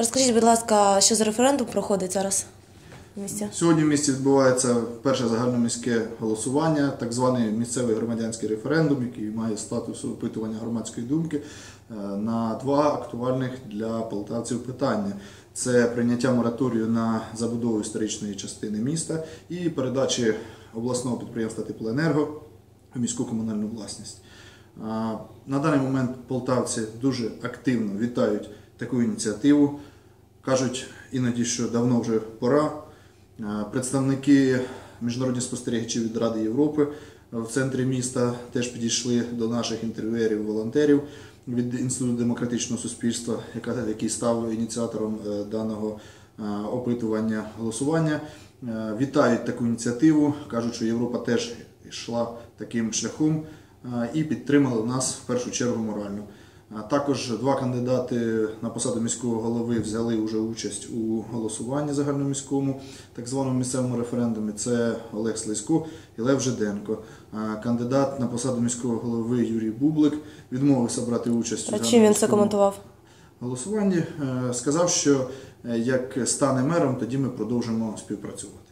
Розкажіть, будь ласка, що за референдум проходить зараз в місті? Сьогодні в місті відбувається перше загальноміське голосування, так званий місцевий громадянський референдум, який має статус опитування громадської думки е, на два актуальних для полтавців питання: це прийняття мораторію на забудову історичної частини міста і передачі обласного підприємства Теплоенерго у міську комунальну власність. На даний момент полтавці дуже активно вітають таку ініціативу. Кажуть іноді, що давно вже пора. Е, Представники міжнародні спостерігачі від Ради Європи в центрі міста теж підійшли до наших інтерв'юерів, волонтерів від Інституту демократичного суспільства, який став ініціатором е, даного е, опитування голосування. Е, Вітають таку ініціативу, кажуть, що Європа теж йшла таким шляхом е, і підтримала нас в першу чергу морально. Також два кандидати на посаду міського голови взяли вже участь у голосуванні загальноміському, так званому місцевому референдумі. Це Олег Слизько і Лев Жиденко. Кандидат на посаду міського голови Юрій Бублик відмовився брати участь у чим він це коментував? голосуванні. Е, Сказав, що е, як стане мером, тоді ми продовжимо співпрацювати.